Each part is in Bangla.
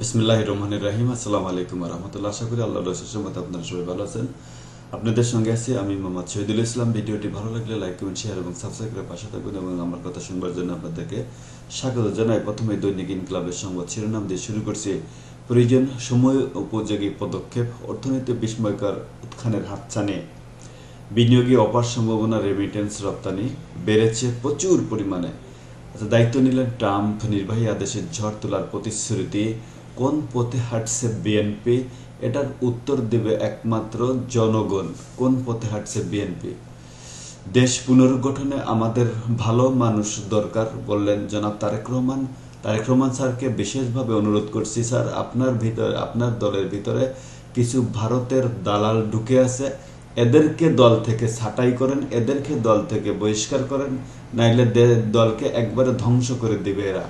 বিসমিল্লাহ রহমানির রাহিম। আসসালামু আলাইকুম রহমতুল্লাহ। আশা করি আল্লাহ রসুলের মতো আপনারা সবাই ভালো আছেন। আপনাদের সঙ্গে আছি আমি মোহাম্মদ শহীদুল ইসলাম। ভিডিওটি ভালো লাগলে লাইক, কমেন্ট, শেয়ার এবং সাবস্ক্রাইব করে পাশে থাকুন এবং আমার কথা শুনবার জন্য আপনাদেরকে স্বাগত জানাই। প্রথমে দৈনিক ইনকলাবের সংবাদ শিরোনাম দিয়ে শুরু করছি। প্রয়োজন, সময়, উপযোগী পদক্ষেপ, অর্থনীতি বিস্ময়কর উত্থানের হাতছানি। বিনিয়োগে অপার সম্ভাবনা রেমিটেন্স রপ্তানি বেড়েছে প্রচুর পরিমাণে। আচ্ছা দায়িত্ব নিলেন ট্রাম্প। নির্বাহী আদেশের ঝড় তোলার প্রতিশ্রুতি কোন পথে হাঁটছে বিএনপি এটার উত্তর দেবে একমাত্র জনগণ। কোন পথে হাঁটছে বিএনপি দেশ পুনর্গঠনে আমাদের ভালো মানুষ দরকার, বললেন জনাব তারেক রহমান। তারেক রহমান স্যারকে বিশেষভাবে অনুরোধ করছি, স্যার, আপনার ভিতরে, আপনার দলের ভিতরে কিছু ভারতের দালাল ঢুকে আছে। এদেরকে দল থেকে ছাঁটাই করেন, এদেরকে দল থেকে বহিষ্কার করেন, নাইলে দলকে একবারে ধ্বংস করে দিবে এরা।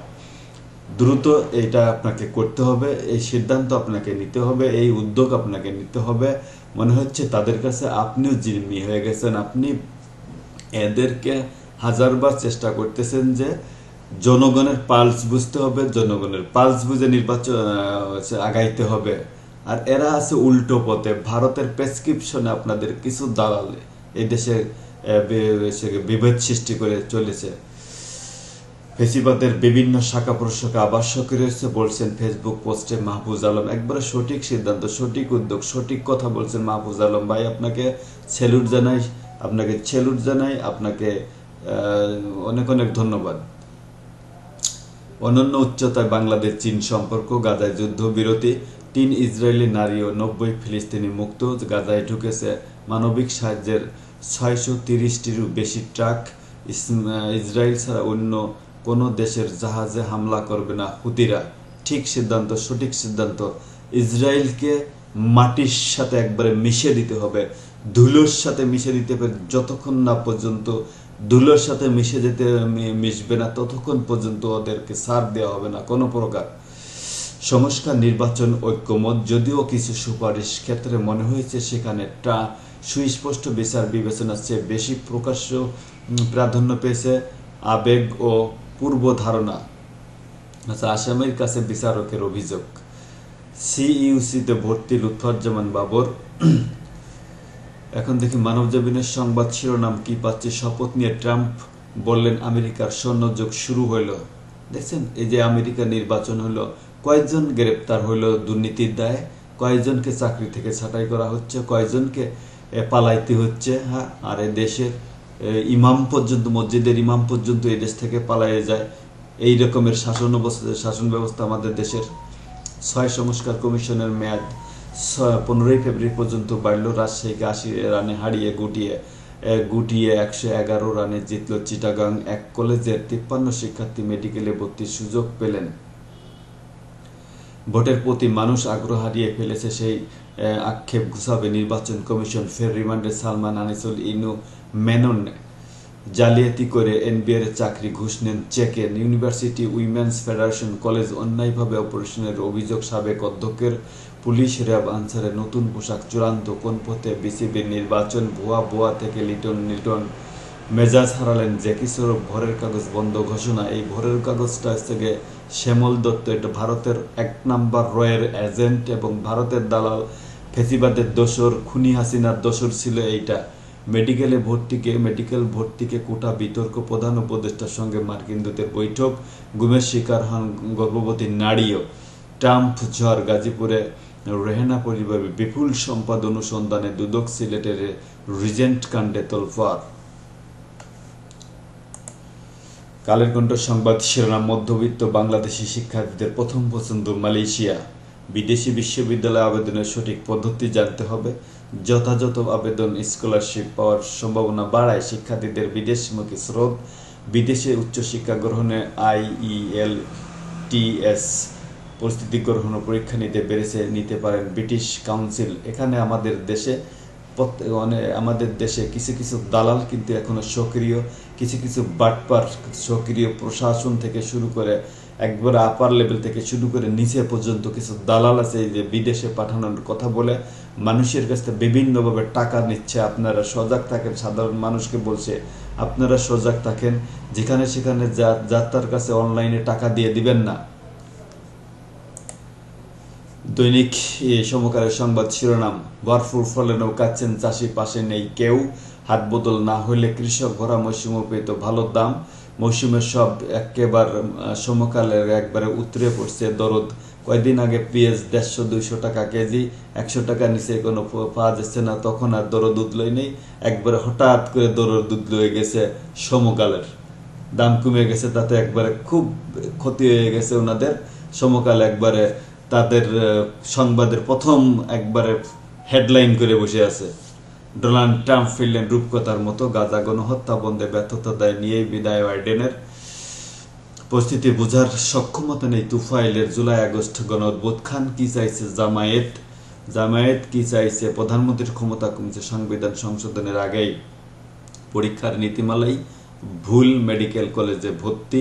দ্রুত এটা আপনাকে করতে হবে, এই সিদ্ধান্ত আপনাকে নিতে হবে, এই উদ্যোগ আপনাকে নিতে হবে। মনে হচ্ছে তাদের কাছে আপনিও জিম্মি হয়ে গেছেন, আপনি এদেরকে হাজারবার চেষ্টা করতেছেন যে জনগণের পালস বুঝতে হবে, জনগণের পালস বুঝে নির্বাচন আগাইতে হবে। আর এরা আছে উল্টো পথে, ভারতের প্রেসক্রিপশনে আপনাদের কিছু দালালে এই দেশে বিভেদ সৃষ্টি করে চলেছে। ফেসিবাদের বিভিন্ন শাখা প্রশাখা আবার সক্রিয় হয়েছে বলছেন ফেসবুক পোস্টে মাহফুজ আলম। একবারে সঠিক সিদ্ধান্ত, সঠিক উদ্যোগ, সঠিক কথা বলছেন মাহফুজ আলম। ভাই, আপনাকে স্যালুট জানাই, আপনাকে স্যালুট জানাই, আপনাকে অনেক অনেক ধন্যবাদ। অনন্য উচ্চতায় বাংলাদেশ চীন সম্পর্ক, গাজায় যুদ্ধবিরতি তিন ইসরায়েলি নারী ও নব্বই ফিলিস্তিনি মুক্ত, গাজায় ঢুকেছে মানবিক সাহায্যের ছয়শো তিরিশটিরও বেশি ট্রাক ইসরায়েল ছাড়া অন্য কোনো দেশের জাহাজে হামলা করবে না হুতিরা। ঠিক সিদ্ধান্ত, সঠিক সিদ্ধান্ত। ইসরায়েলকে মাটির সাথে একবারে মিশে দিতে হবে। ধুলোর সাথে মিশে দিতে হবে। যতক্ষণ না পর্যন্ত ধুলোর সাথে মিশে যেতে মিশবে না, ততক্ষণ পর্যন্ত ওদেরকে সার দেওয়া হবে না। কোনো প্রকার। সংস্কার, নির্বাচন, ঐক্যমত যদিও কিছু সুপারিশ ক্ষেত্রে মনে হয়েছে সেখানে টা সুস্পষ্ট বিচার বিবেচনার চেয়ে বেশি প্রকাশ্য প্রাধান্য পেয়েছে। আবেগ ও পূর্ব ধারণা আচ্ছা আসামের কাছে বিচারকের অভিযোগ। সিইউসিতে ভর্তি লুৎফাজ্জামান বাবর। এখন দেখি মানবজমিনের সংবাদ শিরোনাম কি পাচ্ছে। শপথ নিয়ে ট্রাম্প বললেন, আমেরিকার স্বর্ণযুগ শুরু হইল। দেখছেন, এই যে আমেরিকা নির্বাচন হলো কয়েকজন গ্রেপ্তার হইল দুর্নীতির দায়ে। কয়েকজনকে চাকরি থেকে ছাঁটাই করা হচ্ছে, কয়েকজনকে পালাইতে হচ্ছে হ্যাঁ আর এ দেশের ইমাম পর্যন্ত, মসজিদের ইমাম পর্যন্ত এই দেশ থেকে পালাইয়ে যায়। এই রকমের শাসন অবস্থা শাসন ব্যবস্থা আমাদের দেশের। ছয় সংস্কার কমিশনের মেয়াদ পনেরোই ফেব্রুয়ারি পর্যন্ত বাড়ল। রাজশাহীকে আশি রানে হারিয়ে গুটিয়ে গুটিয়ে একশো এগারো রানে জিতল চিটাগাং। এক কলেজের তিপ্পান্ন শিক্ষার্থী মেডিকেলে ভর্তির সুযোগ পেলেন। ভোটের প্রতি মানুষ আগ্রহ হারিয়ে ফেলেছে সেই আক্ষেপ ঘুষাবে নির্বাচন কমিশন। ফের রিমান্ডে সালমান, আনিসুল, ইনু, মেনন জালিয়াতি করে এনবিআর চাকরি, ঘুষ নেন চেকেন ইউনিভার্সিটি উইমেন্স ফেডারেশন কলেজ অন্যায়ভাবে অপারেশনের অভিযোগ সাবেক অধ্যক্ষের পুলিশ র্যাব আনসারের নতুন পোশাক চূড়ান্ত। কোন পথে বিসিবির নির্বাচন ভুয়া ভুয়া থেকে লিটন লিটন মেজাজ হারালেন জ্যাকি সরব ভরের কাগজ বন্ধ ঘোষণা। এই ভরের কাগজটা হচ্ছে গিয়ে শ্যামল দত্ত। এটা ভারতের এক নাম্বার রয়ের এজেন্ট এবং ভারতের দালাল। ফেসিবাদের দোসর খুনি হাসিনার দোসর ছিল এইটা। মেডিকেলে ভর্তিকে, মেডিকেল ভর্তিকে কোটা বিতর্ক প্রধান উপদেষ্টার সঙ্গে মার্কিন দূতের বৈঠক। গুমের শিকার হন গর্ভবতী নারীও। ট্রাম্প ঝড় গাজীপুরে রেহেনা পরিবারের বিপুল সম্পদ অনুসন্ধানে দুদক সিলেটের রিজেন্ট কাণ্ডে তোলফার কালের কণ্ঠ সংবাদ শিরোনাম মধ্যবিত্ত বাংলাদেশি শিক্ষার্থীদের প্রথম পছন্দ মালয়েশিয়া। বিদেশি বিশ্ববিদ্যালয়ে আবেদনের সঠিক পদ্ধতি জানতে হবে। যথাযথ আবেদন, স্কলারশিপ পাওয়ার সম্ভাবনা বাড়ায় শিক্ষার্থীদের বিদেশমুখী স্রোত। বিদেশে উচ্চশিক্ষা গ্রহণে আইইএল টিএস পরিস্থিতি গ্রহণ ও পরীক্ষা নিতে বেড়েছে নিতে পারেন ব্রিটিশ কাউন্সিল। এখানে আমাদের দেশে অনেক আমাদের দেশে কিছু কিছু দালাল কিন্তু এখনও সক্রিয়। কিছু কিছু বাটপার সক্রিয় প্রশাসন থেকে শুরু করে একবার আপার লেভেল থেকে শুরু করে নিচে পর্যন্ত কিছু দালাল আছে যে বিদেশে পাঠানোর কথা বলে, মানুষের কাছ থেকে বিভিন্নভাবে টাকা নিচ্ছে, আপনারা সজাগ থাকেন, সাধারণ মানুষকে বলছে, আপনারা সজাগ থাকেন, যেখানে সেখানে যা, যাত্রার কাছে অনলাইনে টাকা দিয়ে দিবেন না। দৈনিক সমকালের সংবাদ শিরোনাম, বরফুর ফলে নৌকাচ্ছেন চাষি পাশে নেই কেউ। হাত বদল না হইলে কৃষক ভরা মৌসুমে পেত ভালো দাম। মৌসুমের সব একেবারে সমকালের একবারে উতরে পড়ছে দরদ। কয়দিন আগে পেঁয়াজ দেড়শো, দুইশো টাকা কেজি, একশো টাকা নিচে কোনো পাওয়া যাচ্ছে না, তখন আর দরদ উদলই নেই। একবারে হঠাৎ করে দরদ উদল হয়ে গেছে সমকালের। দাম কমে গেছে, তাতে একবারে খুব ক্ষতি হয়ে গেছে ওনাদের। সমকাল একবারে তাদের সংবাদের প্রথম একবারে হেডলাইন করে বসে আছে। ডোনাল্ড ট্রাম্প ফিরলেন রূপকথার মতো গাজা গণহত্যা বন্ধে ব্যর্থতা দেয় নিয়েই বিদায় বাইডেনের পরিস্থিতি বোঝার সক্ষমতা নেই তুফাইলের জুলাই আগস্ট গণ খান কি চাইছে জামায়াত? জামায়াত কি চাইছে প্রধানমন্ত্রীর ক্ষমতা কমছে সংবিধান সংশোধনের আগেই? পরীক্ষার নীতিমালাই, ভুল মেডিকেল কলেজে ভর্তি,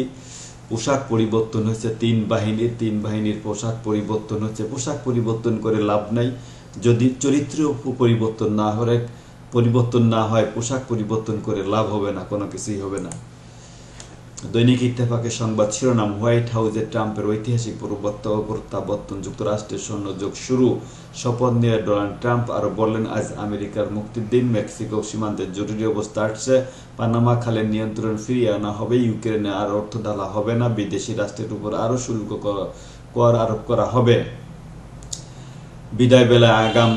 পোশাক পরিবর্তন হয়েছে তিন বাহিনীর তিন বাহিনীর পোশাক পরিবর্তন হচ্ছে পোশাক পরিবর্তন করে লাভ নাই। যদি চরিত্র পরিবর্তন না হয় পরিবর্তন না হয়, পোশাক পরিবর্তন করে লাভ হবে না, কোনো কিছুই হবে না। দৈনিক ইত্তেফাকের সংবাদ শিরোনাম, হোয়াইট হাউসে ট্রাম্পের ঐতিহাসিক প্রত্যাবর্তন, যুক্তরাষ্ট্রের সৈন্যযোগ শুরু, শপথ নিয়ে ডোনাল্ড ট্রাম্প আরও বললেন, আজ আমেরিকার মুক্তির দিন মেক্সিকো সীমান্তে জরুরি অবস্থা আসছে, পানামা খালের নিয়ন্ত্রণ ফিরিয়ে আনা হবে, ইউক্রেনে আর অর্থ ঢালা হবে না, বিদেশি রাষ্ট্রের উপর আরও শুল্ক কর আরোপ করা হবে। বিদায় বেলায় আগাম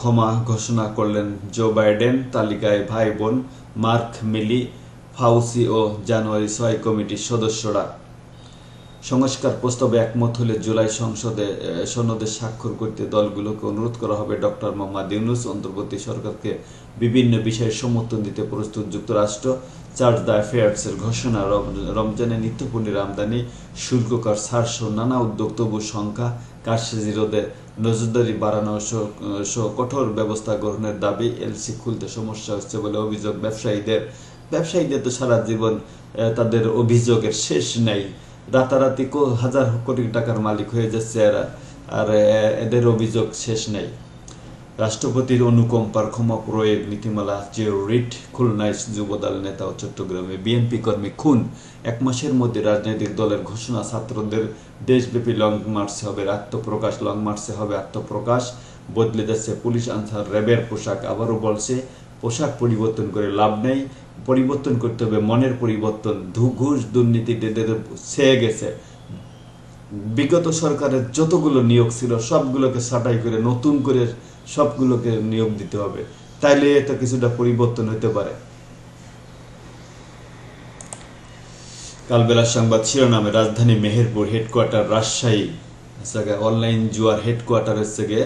ক্ষমা ঘোষণা করলেন জো বাইডেন, তালিকায় ভাই বোন মার্ক মিলি, ফাউসি ও জানুয়ারি ছয় কমিটির সদস্যরা। সংস্কার প্রস্তাবে একমত হলে জুলাই সংসদে সনদে স্বাক্ষর করতে দলগুলোকে অনুরোধ করা হবে। ডক্টর মোহাম্মদ ইউনুস অন্তর্বর্তী সরকারকে বিভিন্ন বিষয়ে সমর্থন দিতে প্রস্তুত যুক্তরাষ্ট্র চার্জ দ্য অ্যাফেয়ার্সের ঘোষণা, রম- রমজানে নিত্যপণ্যের আমদানি শুল্ক কর নানা উদ্যোগ, তবু সংখ্যা কারসাজি রোধে নজরদারি বাড়ানো সহ কঠোর ব্যবস্থা গ্রহণের দাবি এলসি খুলতে সমস্যা হচ্ছে বলে অভিযোগ ব্যবসায়ীদের। ব্যবসায়ীদের তো সারা জীবন তাদের অভিযোগের শেষ নেই। রাতারাতি কো- হাজার কোটি টাকার মালিক হয়ে যাচ্ছে এরা, আর এদের অভিযোগ শেষ নেই। রাষ্ট্রপতির অনুকম্পার ক্ষমা প্রয়োগ নীতিমালা যে রিট, খুলনায় যুবদল নেতা ও চট্টগ্রামে বিএনপি কর্মী খুন। এক মাসের মধ্যে রাজনৈতিক দলের ঘোষণা, ছাত্রদের দেশব্যাপী লং মার্চে হবে আত্মপ্রকাশ, লং মার্চে হবে আত্মপ্রকাশ, বদলে যাচ্ছে পুলিশ আনসার র্যাবের পোশাক, আবারও বলছে, পোশাক পরিবর্তন করে লাভ নেই, পরিবর্তন করতে হবে মনের পরিবর্তন ঘুষ দুর্নীতি ছেয়ে গেছে। বিগত সরকারের যতগুলো নিয়োগ ছিল, সবগুলোকে ছাঁটাই করে, নতুন করে সবগুলোকে নিয়োগ দিতে হবে। তাইলে এটা কিছুটা পরিবর্তন হতে পারে। কালবেলার সংবাদ শিরোনামে রাজধানী মেহেরপুর হেডকোয়ার্টার রাজশাহী অনলাইন জুয়ার হেডকোয়ার্টার হচ্ছে গিয়ে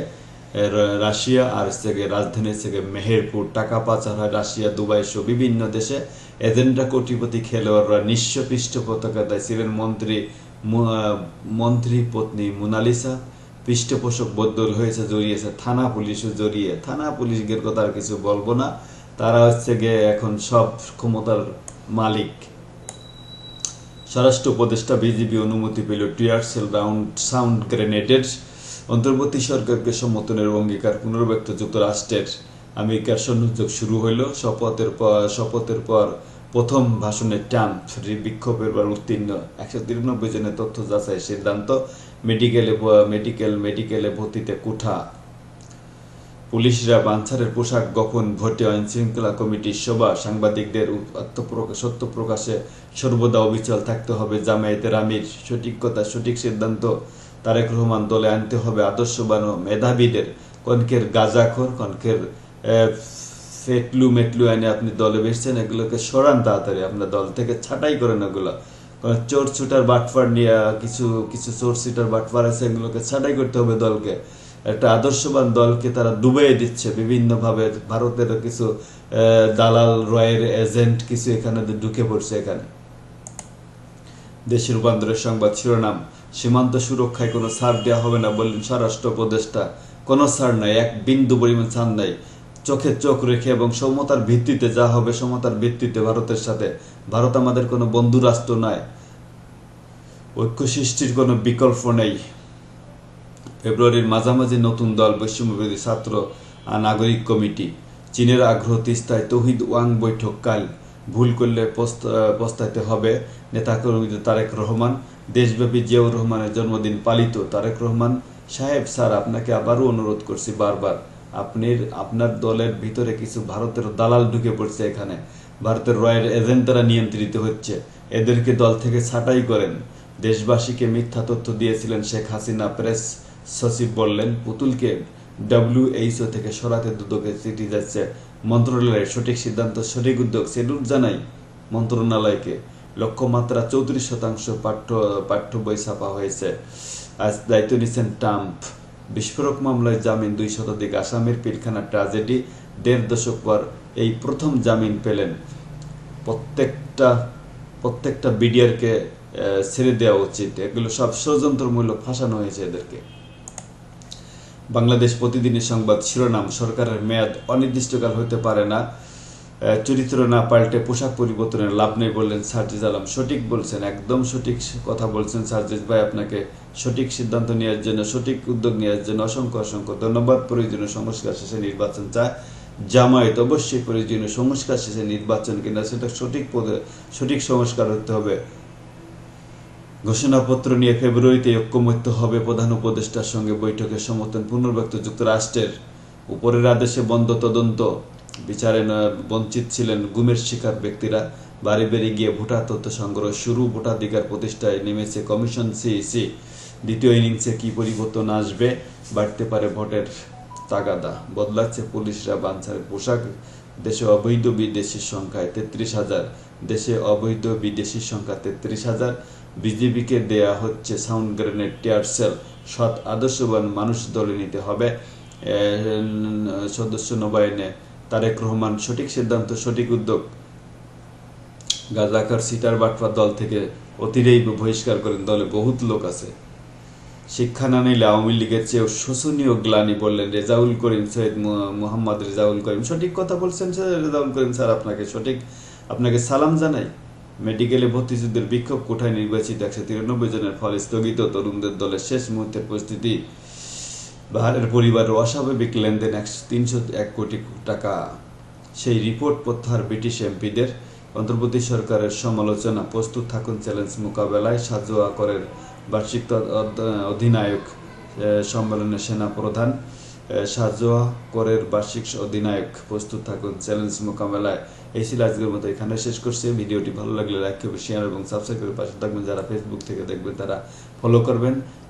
রাশিয়া আর হচ্ছে গিয়ে রাজধানী হচ্ছে মেহেরপুর। টাকা পাচার হয় রাশিয়া, দুবাই সহ বিভিন্ন দেশে। এজেন্ডা কোটিপতি খেলোয়াড়রা নিঃস্ব পৃষ্ঠ পতাকা দেয় ছিলেন মন্ত্রী মন্ত্রী পত্নী মোনালিসা, পৃষ্ঠপোষক বদল হয়েছে, জড়িয়েছে, থানা পুলিশও জড়িয়ে। থানা পুলিশের কথা আর কিছু বলব না। তারা হচ্ছে গিয়ে এখন সব ক্ষমতার মালিক। স্বরাষ্ট্র উপদেষ্টা, বিজিবি অনুমতি পেল টিয়ার সেল রাউন্ড, সাউন্ড গ্রেনেডের। অন্তর্বর্তী সরকারকে সমর্থনের অঙ্গীকার পুনর্ব্যক্ত যুক্তরাষ্ট্রের। আমেরিকার সৈন্যযোগ শুরু হইল। শপথের পর শপথের পর প্রথম ভাষণে ট্রাম্প বিক্ষোভের পর উত্তীর্ণ। একশো তিরানব্বই জনের তথ্য যাচাই সিদ্ধান্ত, মেডিকেলে মেডিকেল, মেডিকেলে ভর্তিতে কুঠা। পুলিশরা বাঞ্ছারের পোশাক গোপন ভোটে আইন শৃঙ্খলা কমিটির সভা সাংবাদিকদের সত্য প্রকাশে সর্বদা অবিচল থাকতে হবে। জামায়াতের আমির, সঠিক কথা, সঠিক সিদ্ধান্ত, তারেক রহমান দলে আনতে হবে আদর্শবান মেধাবীদের। কনকের গাজাখোর কনকের ফেটলু মেটলু এনে আপনি দলে বেসছেন, এগুলোকে সরান তাড়াতাড়ি। আপনার দল থেকে ছাঁটাই করেন এগুলো কারণ চোর ছুটার বাটফার নিয়ে কিছু কিছু চোর সিটার বাটফার আছে, এগুলোকে ছাঁটাই করতে হবে দলকে। একটা আদর্শবান দলকে তারা ডুবিয়ে দিচ্ছে। বিভিন্নভাবে ভারতের কিছু দালাল, রয়ের এজেন্ট কিছু এখানে ঢুকে পড়ছে এখানে। দেশ রূপান্তরের সংবাদ শিরোনাম, সীমান্ত সুরক্ষায় কোনো ছাড় দেওয়া হবে না বললেন স্বরাষ্ট্র উপদেষ্টা। কোনো ছাড় নাই, এক বিন্দু পরিমাণ ছাড় নাই। চোখে চোখ রেখে এবং সমতার ভিত্তিতে যা হবে সমতার ভিত্তিতে ভারতের সাথে। ভারত আমাদের কোনো বন্ধু রাষ্ট্র নয়। ঐক্য সৃষ্টির কোনো বিকল্প নেই। ফেব্রুয়ারির মাঝামাঝি নতুন দল বৈষম্যবিরোধী ছাত্র আর নাগরিক কমিটি। চীনের আগ্রহ তিস্তায় তহিদ ওয়াং বৈঠক কাল। ভুল করলে পস্ত- পস্তাইতে হবে নেতাকর্মীদের তারেক রহমান। দেশব্যাপী জিয়াউর রহমানের জন্মদিন পালিত তারেক রহমান। সাহেব স্যার, আপনাকে আবারও অনুরোধ করছি বারবার। আপনি আপনার দলের ভিতরে কিছু ভারতের দালাল ঢুকে পড়ছে এখানে। ভারতের রয়ের এজেন্টরা নিয়ন্ত্রিত হচ্ছে। এদেরকে দল থেকে ছাঁটাই করেন। দেশবাসীকে মিথ্যা তথ্য দিয়েছিলেন শেখ হাসিনা প্রেস সচিব বললেন, পুতুলকে ডব্লিউএইচও থেকে সরাতে দুদকে চিঠি যাচ্ছে মন্ত্রণালয়ের সঠিক সিদ্ধান্ত সঠিক উদ্যোগ সেলুট জানাই মন্ত্রণালয়কে। লক্ষ্যমাত্রা চৌত্রিশ শতাংশ পাঠ্য পাঠ্য বই ছাপা হয়েছে। আজ দায়িত্ব নিচ্ছেন ট্রাম্প। বিস্ফোরক মামলায় জামিন দুই শতাধিক আসামের পিলখানা ট্র্যাজেডি দেড় দশক পর এই প্রথম জামিন পেলেন। প্রত্যেকটা প্রত্যেকটা বিডিআরকে ছেড়ে দেওয়া উচিত। এগুলো সব ষড়যন্ত্রমূলক ফাঁসানো হয়েছে এদেরকে। বাংলাদেশ প্রতিদিনের সংবাদ শিরোনাম, সরকারের মেয়াদ অনির্দিষ্টকাল হতে পারে না। চরিত্র না পাল্টে পোশাক পরিবর্তনের লাভ নেই বললেন সার্জিজ আলম। সঠিক বলছেন, একদম সঠিক কথা বলছেন সার্জিজ ভাই আপনাকে। সঠিক সিদ্ধান্ত নেওয়ার জন্য, সঠিক উদ্যোগ নেওয়ার জন্য অসংখ্য অসংখ্য ধন্যবাদ। প্রয়োজনীয় সংস্কার শেষে নির্বাচন চায় জামায়াত। অবশ্যই প্রয়োজনীয় সংস্কার শেষে নির্বাচন কিনা, সেটা সঠিক পদে, সঠিক সংস্কার হতে হবে। ঘোষণাপত্র নিয়ে ফেব্রুয়ারিতে ঐক্যমত্য হবে প্রধান উপদেষ্টার সঙ্গে বৈঠকে সমর্থন পুনর্ব্যক্ত যুক্তরাষ্ট্রের। উপরের আদেশে বন্ধ তদন্ত। বিচারে বঞ্চিত ছিলেন গুমের শিকার ব্যক্তিরা। বাড়ি বাড়ি গিয়ে ভোটার তথ্য সংগ্রহ শুরু। ভোটাধিকার প্রতিষ্ঠায় নেমেছে কমিশন সিইসি। দ্বিতীয় ইনিংসে কি পরিবর্তন আসবে? বাড়তে পারে ভোটের তাগাদা। বদলাচ্ছে পুলিশরা বাঞ্ছারের পোশাক। দেশে অবৈধ বিদেশির সংখ্যায় তেত্রিশ হাজার। দেশে অবৈধ বিদেশির সংখ্যা তেত্রিশ হাজার। বিজেপিকে দেয়া হচ্ছে সাউন্ড গ্রেনেড টিয়ার সেল। সৎ, আদর্শবান মানুষ দলে নিতে হবে। সদস্য নবায়নে তারেক রহমান সঠিক সিদ্ধান্ত, সঠিক উদ্যোগ। গাজাকার সিটার বাটফা দল থেকে অতিরেই বহিষ্কার করেন দলে বহুত লোক আছে। শিক্ষা না নিলে আওয়ামী লীগের চেয়েও শোষণীয় গ্লানি বললেন রেজাউল করিম সৈয়দ মোহাম্মদ রেজাউল করিম। সঠিক কথা বলছেন রেজাউল করিম স্যার আপনাকে। সঠিক আপনাকে সালাম জানাই। মেডিকেলে ভর্তিযুদ্ধের বিক্ষোভ কোঠায় নির্বাচিত একশো তিরানব্বই জনের ফলে স্থগিত তরুণদের দলের শেষ মুহূর্তের পরিস্থিতি বাহারের পরিবারের অস্বাভাবিক লেনদেন একশো তিনশো এক কোটি টাকা। সেই রিপোর্ট প্রত্যাহার ব্রিটিশ এমপিদের। অন্তর্বর্তী সরকারের সমালোচনা প্রস্তুত থাকুন চ্যালেঞ্জ মোকাবেলায় সাজোয়া করের বার্ষিক অধিনায়ক সম্মেলনে সেনা প্রধান সাজোয়া করের বার্ষিক অধিনায়ক প্রস্তুত থাকুন চ্যালেঞ্জ মোকাবেলায়। এই ছিল আজকের মতো এখানে শেষ করছি। ভিডিওটি ভালো লাগলে লাইক করবে শেয়ার এবং সাবস্ক্রাইব করে পাশে থাকবেন। যারা ফেসবুক থেকে দেখবেন, তারা ফলো করবেন।